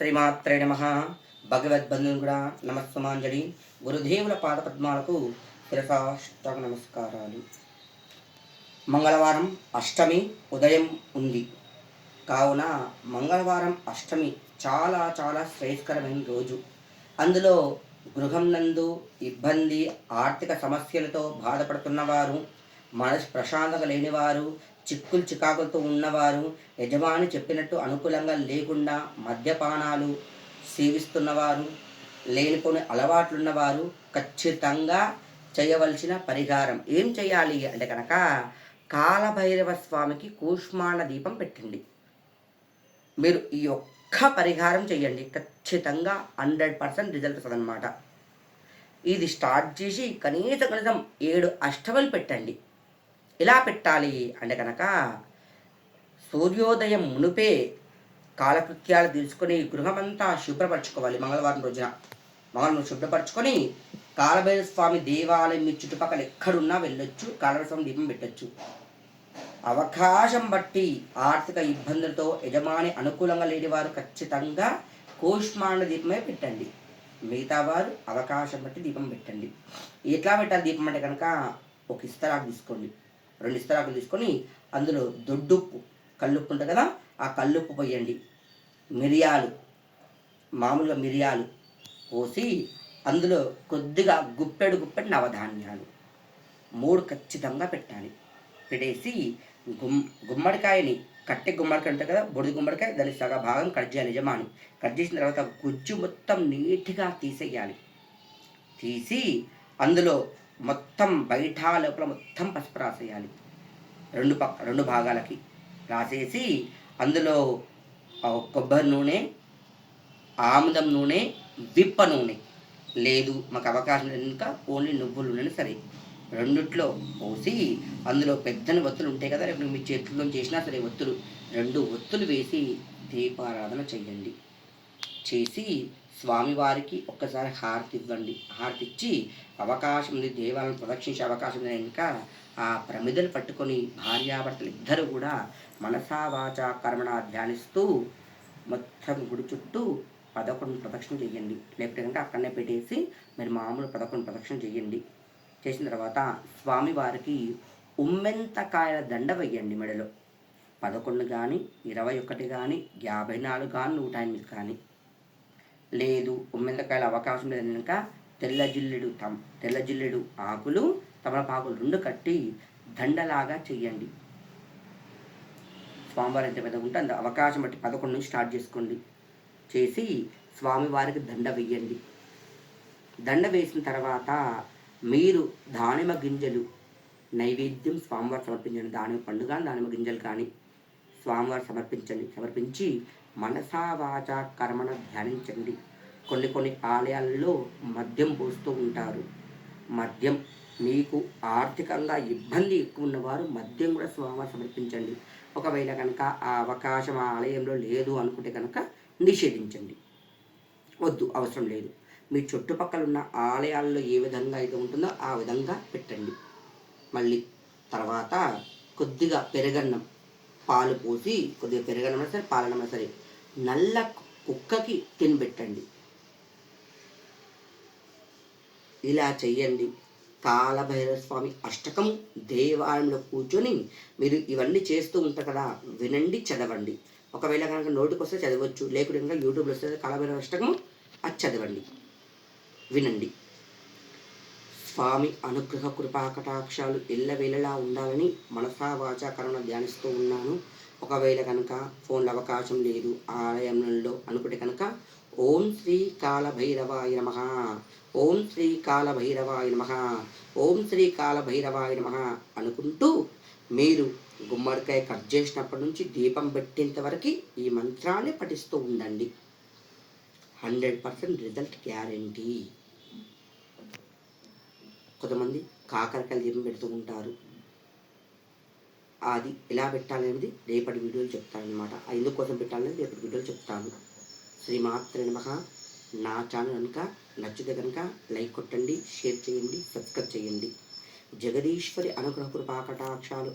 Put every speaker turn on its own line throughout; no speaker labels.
శ్రీమాత్రే నమ. భగవద్బంధువులు కూడా నమస్సుమాంజలి. గురుదేవుల పాదపద్మాలకు శిరసాష్టక నమస్కారాలు. మంగళవారం అష్టమి ఉదయం ఉంది. కావున మంగళవారం అష్టమి చాలా చాలా శ్రేయస్కరమైన రోజు. అందులో గృహం నందు ఇబ్బంది ఆర్థిక సమస్యలతో బాధపడుతున్నవారు మనసు ప్రశాంతత లేనివారు చిక్కులు చికాకులతో ఉన్నవారు యజమాని చెప్పినట్టు అనుకూలంగా లేకుండా మద్యపానాలు సేవిస్తున్నవారు లేనిపోని అలవాట్లున్నవారు ఖచ్చితంగా చేయవలసిన పరిహారం. ఏం చేయాలి అంటే కనుక కాలభైరవ స్వామికి కూష్మాణ దీపం పెట్టండి. మీరు ఈ ఒక్క పరిహారం చేయండి. ఖచ్చితంగా హండ్రెడ్ పర్సెంట్ రిజల్ట్ వస్తుందన్నమాట. ఇది స్టార్ట్ చేసి కనీసం కనీసం ఏడు అష్టములు పెట్టండి. ఎలా పెట్టాలి? అంటే కనుక సూర్యోదయం మునుపే కాలకృత్యాలు తీసుకొని గృహమంతా శుభ్రపరచుకోవాలి మంగళవారం రోజున. మంగళవారం శుభ్రపరచుకొని కాలభైరవ స్వామి దేవాలయం మీ చుట్టుపక్కల ఎక్కడున్నా వెళ్ళొచ్చు కాలభైరవ స్వామి దీపం పెట్టొచ్చు. అవకాశం బట్టి ఆర్థిక ఇబ్బందులతో యజమాని అనుకూలంగా లేని వారు ఖచ్చితంగా కూష్మాండ దీపమే పెట్టండి. మిగతా వారు అవకాశం బట్టి దీపం పెట్టండి. ఎట్లా పెట్టాలి దీపం అంటే కనుక ఒక ఇస్తరాకు తీసుకోండి. రెండు ఇస్తరాకులు తీసుకొని అందులో దొడ్డుప్పు కల్లుప్పు ఉంటుంది కదా ఆ కల్లుప్పు పోయండి. మిరియాలు మామూలుగా మిరియాలు పోసి అందులో కొద్దిగా గుప్పెడు గుప్పెడు నవధాన్యాలు మూడు ఖచ్చితంగా పెట్టాలి. పెట్టేసి గుమ్ గుమ్మడికాయని కట్టె గుమ్మడికాయ ఉంటుంది కదా బొడిది గుమ్మడికాయ దాని సగ భాగం కట్ చేయాలి యజమాని. కట్ చేసిన తర్వాత గుజ్జు మొత్తం నీట్గా తీసేయాలి. తీసి అందులో మొత్తం బయట లోపల మొత్తం పసుపు రాసేయాలి. రెండు పక్క రెండు భాగాలకి రాసేసి అందులో కొబ్బరి నూనె ఆముదం నూనె విప్ప నూనె. లేదు మాకు అవకాశం లేదు ఇంకా ఓన్లీ నువ్వుల నూనె సరే. రెండిట్లో పోసి అందులో పెద్దని ఒత్తులు ఉంటాయి కదా రేపు మీ చేతుల్లో చేసినా సరే ఒత్తులు. రెండు ఒత్తులు వేసి దీపారాధన చెయ్యండి. చేసి స్వామివారికి ఒక్కసారి హారతి ఇవ్వండి హారతి ఇచ్చి అవకాశం ఉంది దేవాలను ప్రదక్షించే అవకాశం ఉంది ఇంకా ఆ ప్రమిదలు పట్టుకొని భార్యాభర్తలు ఇద్దరు కూడా మనసా వాచా కర్మణ ధ్యానిస్తూ మొత్తం గుడి చుట్టూ పదకొండు ప్రదక్షిణ చేయండి. లేకపోతే కనుక అక్కడనే పెట్టేసి మీరు మామూలు పదకొండు ప్రదక్షిణ చేయండి. చేసిన తర్వాత స్వామివారికి ఉమ్మెంతకాయల దండ వేయండి మెడలో. పదకొండు కానీ ఇరవై ఒకటి కానీ యాభై నాలుగు కానీ నూట ఎనిమిది కానీ. లేదు. ఉమ్మెంతకాయల అవకాశం లేదు కనుక తెల్ల జిల్లెడు తమ తెల్ల జిల్లెడు ఆకులు తమలపాకులు రెండు కట్టి దండలాగా చెయ్యండి. స్వామివారు ఎంత పెద్దగా ఉంటే అంత అవకాశం బట్టి పదకొండు నుంచి స్టార్ట్ చేసుకోండి. చేసి స్వామివారికి దండ వెయ్యండి. దండ వేసిన తర్వాత మీరు దానిమ్మ గింజలు నైవేద్యం స్వామివారు సమర్పించండి దానిమ్మ పండు కానీ దానిమ్మ గింజలు కానీ స్వామివారు సమర్పించండి. సమర్పించి మనసా వాచ కర్మను ధ్యానించండి. కొన్ని కొన్ని ఆలయాల్లో మద్యం పోస్తూ ఉంటారు. మద్యం మీకు ఆర్థికంగా ఇబ్బంది ఎక్కువ ఉన్నవారు మద్యం కూడా స్వామివారు సమర్పించండి. ఒకవేళ కనుక ఆ అవకాశం ఆ ఆలయంలో లేదు అనుకుంటే కనుక నిషేధించండి. వద్దు అవసరం లేదు. మీ చుట్టుపక్కల ఉన్న ఆలయాల్లో ఏ విధంగా అయితే ఉంటుందో ఆ విధంగా పెట్టండి. మళ్ళీ తర్వాత కొద్దిగా పెరగన్నం పాలు పోసి కొద్దిగా పెరగనమైనా సరే పాలనమైనా సరే నల్ల కుక్కకి తినిపెట్టండి. ఇలా చెయ్యండి. కాలభైరవ స్వామి అష్టకం దేవాలయంలో కూర్చొని మీరు ఇవన్నీ చేస్తూ ఉంటారు కదా వినండి చదవండి. ఒకవేళ కనుక నోటికి వస్తే చదవచ్చు లేకుంటే కనుక యూట్యూబ్లో వస్తే కాలభైరవ అష్టకం అది చదవండి. వినండి. స్వామి అనుగ్రహ కృపా కటాక్షాలు ఎల్లవేళలా ఉండాలని మనసా వాచాకరణ ధ్యానిస్తూ ఉన్నాను. ఒకవేళ కనుక ఫోన్ల అవకాశం లేదు ఆలయంలో అనుకుంటే కనుక ఓం శ్రీ కాలభైరవాయ నమ. ఓం శ్రీ కాలభైరవాయ నమ. ఓం శ్రీ కాలభైరవాయ నమ అనుకుంటూ మీరు గుమ్మడికాయ కట్ చేసినప్పటి నుంచి దీపం పెట్టేంత వరకు ఈ మంత్రాన్ని పఠిస్తూ ఉండండి. Hundred percent result guarantee. కొంతమంది కాకరకాయలు దీపం పెడుతూ ఉంటారు. అది ఎలా పెట్టాలనేది రేపటి వీడియోలు చెప్తానమాట ఎందుకోసం పెట్టాలనేది రేపటి వీడియోలు చెప్తాను. శ్రీమాత్ర నమః. నా ఛానల్ కనుక నచ్చితే కనుక లైక్ కొట్టండి షేర్ చేయండి సబ్స్క్రైబ్ చేయండి. జగదీశ్వరి అనుగ్రహ కృపా కటాక్షాలు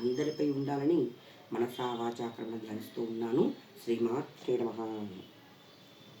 అందరిపై ఉండాలని మనసా వాచాకరణ ధ్యానిస్తూ ఉన్నాను. శ్రీమాత్రే నమః.